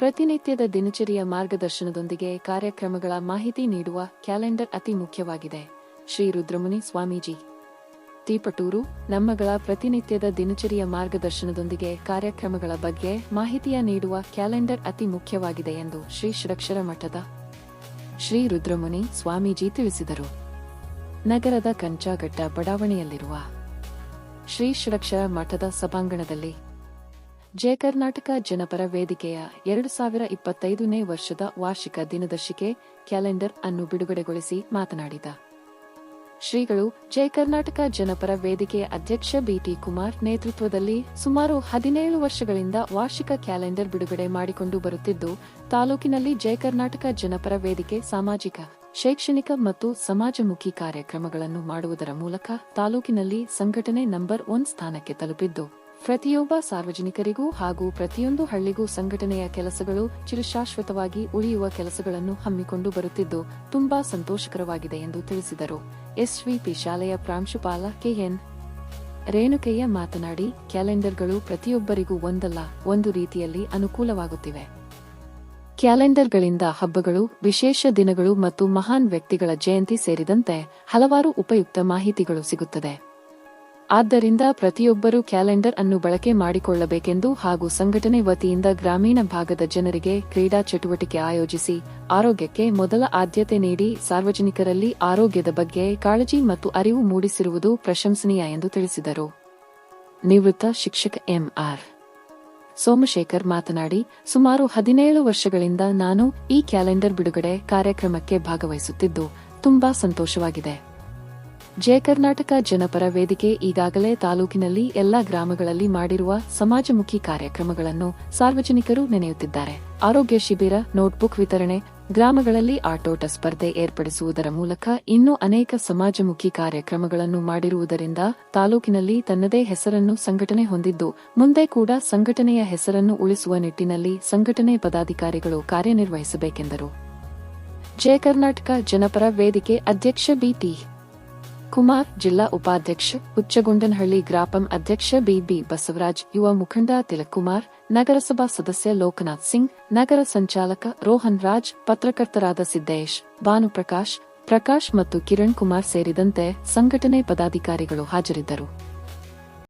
ಪ್ರತಿನಿತ್ಯದ ದಿನಚರಿಯ ಮಾರ್ಗದರ್ಶನದೊಂದಿಗೆ ಕಾರ್ಯಕ್ರಮಗಳ ಮಾಹಿತಿ ನೀಡುವ ಕ್ಯಾಲೆಂಡರ್ ಅತಿ ಮುಖ್ಯವಾಗಿದೆ. ಶ್ರೀ ರುದ್ರಮುನಿ ಸ್ವಾಮೀಜಿ. ತೀಪಟೂರು, ನಮ್ಮಗಳ ಪ್ರತಿನಿತ್ಯದ ದಿನಚರಿಯ ಮಾರ್ಗದರ್ಶನದೊಂದಿಗೆ ಕಾರ್ಯಕ್ರಮಗಳ ಬಗ್ಗೆ ಮಾಹಿತಿಯ ನೀಡುವ ಕ್ಯಾಲೆಂಡರ್ ಅತಿ ಮುಖ್ಯವಾಗಿದೆ ಎಂದು ಶ್ರೀ ಷಡಕ್ಷರ ಮಠದ ಶ್ರೀ ರುದ್ರಮುನಿ ಸ್ವಾಮೀಜಿ ತಿಳಿಸಿದರು. ನಗರದ ಕಂಚಾಗಡ್ಡ ಬಡಾವಣೆಯಲ್ಲಿರುವ ಶ್ರೀ ಷಡಕ್ಷರ ಮಠದ ಸಭಾಂಗಣದಲ್ಲಿ ಜಯ ಕರ್ನಾಟಕ ಜನಪರ ವೇದಿಕೆಯ ಎರಡು ಸಾವಿರ ಇಪ್ಪತ್ತೈದನೇ ವರ್ಷದ ವಾರ್ಷಿಕ ದಿನದರ್ಶಿಕೆ ಕ್ಯಾಲೆಂಡರ್ ಅನ್ನು ಬಿಡುಗಡೆಗೊಳಿಸಿ ಮಾತನಾಡಿದ ಶ್ರೀಗಳು ಜಯ ಕರ್ನಾಟಕ ಜನಪರ ವೇದಿಕೆಯ ಅಧ್ಯಕ್ಷ ಬಿಟಿ ಕುಮಾರ್ ನೇತೃತ್ವದಲ್ಲಿ ಸುಮಾರು ಹದಿನೇಳು ವರ್ಷಗಳಿಂದ ವಾರ್ಷಿಕ ಕ್ಯಾಲೆಂಡರ್ ಬಿಡುಗಡೆ ಮಾಡಿಕೊಂಡು ಬರುತ್ತಿದ್ದು, ತಾಲೂಕಿನಲ್ಲಿ ಜಯ ಕರ್ನಾಟಕ ಜನಪರ ವೇದಿಕೆ ಸಾಮಾಜಿಕ, ಶೈಕ್ಷಣಿಕ ಮತ್ತು ಸಮಾಜಮುಖಿ ಕಾರ್ಯಕ್ರಮಗಳನ್ನು ಮಾಡುವುದರ ಮೂಲಕ ತಾಲೂಕಿನಲ್ಲಿ ಸಂಘಟನೆ ನಂಬರ್ ಒನ್ ಸ್ಥಾನಕ್ಕೆ ತಲುಪಿದ್ದು ಪ್ರತಿಯೊಬ್ಬ ಸಾರ್ವಜನಿಕರಿಗೂ ಹಾಗೂ ಪ್ರತಿಯೊಂದು ಹಳ್ಳಿಗೂ ಸಂಘಟನೆಯ ಕೆಲಸಗಳು ಚಿರಶಾಶ್ವತವಾಗಿ ಉಳಿಯುವ ಕೆಲಸಗಳನ್ನು ಹಮ್ಮಿಕೊಂಡು ಬರುತ್ತಿದ್ದು ತುಂಬಾ ಸಂತೋಷಕರವಾಗಿದೆ ಎಂದು ತಿಳಿಸಿದರು. ಎಸ್ವಿಪಿ ಶಾಲೆಯ ಪ್ರಾಂಶುಪಾಲ ಕೆಎನ್ ರೇಣುಕಯ್ಯ ಮಾತನಾಡಿ, ಕ್ಯಾಲೆಂಡರ್ಗಳು ಪ್ರತಿಯೊಬ್ಬರಿಗೂ ಒಂದಲ್ಲ, ಒಂದು ರೀತಿಯಲ್ಲಿ ಅನುಕೂಲವಾಗುತ್ತಿವೆ. ಕ್ಯಾಲೆಂಡರ್ಗಳಿಂದ ಹಬ್ಬಗಳು, ವಿಶೇಷ ದಿನಗಳು ಮತ್ತು ಮಹಾನ್ ವ್ಯಕ್ತಿಗಳ ಜಯಂತಿ ಸೇರಿದಂತೆ ಹಲವಾರು ಉಪಯುಕ್ತ ಮಾಹಿತಿಗಳು ಸಿಗುತ್ತದೆ. ಆದ್ದರಿಂದ ಪ್ರತಿಯೊಬ್ಬರೂ ಕ್ಯಾಲೆಂಡರ್ ಅನ್ನು ಬಳಕೆ ಮಾಡಿಕೊಳ್ಳಬೇಕೆಂದು ಹಾಗೂ ಸಂಘಟನೆ ವತಿಯಿಂದ ಗ್ರಾಮೀಣ ಭಾಗದ ಜನರಿಗೆ ಕ್ರೀಡಾ ಚಟುವಟಿಕೆ ಆಯೋಜಿಸಿ, ಆರೋಗ್ಯಕ್ಕೆ ಮೊದಲ ಆದ್ಯತೆ ನೀಡಿ ಸಾರ್ವಜನಿಕರಲ್ಲಿ ಆರೋಗ್ಯದ ಬಗ್ಗೆ ಕಾಳಜಿ ಮತ್ತು ಅರಿವು ಮೂಡಿಸಿರುವುದು ಪ್ರಶಂಸನೀಯ ಎಂದು ತಿಳಿಸಿದರು. ನಿವೃತ್ತ ಶಿಕ್ಷಕ ಎಂಆರ್ ಸೋಮಶೇಖರ್ ಮಾತನಾಡಿ, ಸುಮಾರು ಹದಿನೇಳು ವರ್ಷಗಳಿಂದ ನಾನು ಈ ಕ್ಯಾಲೆಂಡರ್ ಬಿಡುಗಡೆ ಕಾರ್ಯಕ್ರಮಕ್ಕೆ ಭಾಗವಹಿಸುತ್ತಿದ್ದು, ತುಂಬಾ ಸಂತೋಷವಾಗಿದೆ. ಜಯ ಕರ್ನಾಟಕ ಜನಪರ ವೇದಿಕೆ ಈಗಾಗಲೇ ತಾಲೂಕಿನಲ್ಲಿ ಎಲ್ಲಾ ಗ್ರಾಮಗಳಲ್ಲಿ ಮಾಡಿರುವ ಸಮಾಜಮುಖಿ ಕಾರ್ಯಕ್ರಮಗಳನ್ನು ಸಾರ್ವಜನಿಕರು ನೆನೆಯುತ್ತಿದ್ದಾರೆ. ಆರೋಗ್ಯ ಶಿಬಿರ, ನೋಟ್ಬುಕ್ ವಿತರಣೆ, ಗ್ರಾಮಗಳಲ್ಲಿ ಆಟೋಟ ಸ್ಪರ್ಧೆ ಏರ್ಪಡಿಸುವುದರ ಮೂಲಕ ಇನ್ನೂ ಅನೇಕ ಸಮಾಜಮುಖಿ ಕಾರ್ಯಕ್ರಮಗಳನ್ನು ಮಾಡಿರುವುದರಿಂದ ತಾಲೂಕಿನಲ್ಲಿ ತನ್ನದೇ ಹೆಸರನ್ನು ಸಂಘಟನೆ ಹೊಂದಿದ್ದು, ಮುಂದೆ ಕೂಡ ಸಂಘಟನೆಯ ಹೆಸರನ್ನು ಉಳಿಸುವ ನಿಟ್ಟಿನಲ್ಲಿ ಸಂಘಟನೆ ಪದಾಧಿಕಾರಿಗಳು ಕಾರ್ಯನಿರ್ವಹಿಸಬೇಕೆಂದರು. ಜಯ ಕರ್ನಾಟಕ ಜನಪರ ವೇದಿಕೆ ಅಧ್ಯಕ್ಷ ಬಿಟಿ ಕುಮಾರ್, ಜಿಲ್ಲಾ ಉಪಾಧ್ಯಕ್ಷ, ಹುಚ್ಚಗುಂಡನಹಳ್ಳಿ ಗ್ರಾಪಂ ಅಧ್ಯಕ್ಷ ಬಿಬಿ ಬಸವರಾಜ್, ಯುವ ಮುಖಂಡ ತಿಲಕುಮಾರ್, ನಗರಸಭಾ ಸದಸ್ಯ ಲೋಕನಾಥ್ ಸಿಂಗ್, ನಗರ ಸಂಚಾಲಕ ರೋಹನ್ ರಾಜ್, ಪತ್ರಕರ್ತರಾದ ಸಿದ್ದೇಶ್, ಭಾನುಪ್ರಕಾಶ್, ಪ್ರಕಾಶ್ ಮತ್ತು ಕಿರಣ್ ಕುಮಾರ್ ಸೇರಿದಂತೆ ಸಂಘಟನೆ ಪದಾಧಿಕಾರಿಗಳು ಹಾಜರಿದ್ದರು.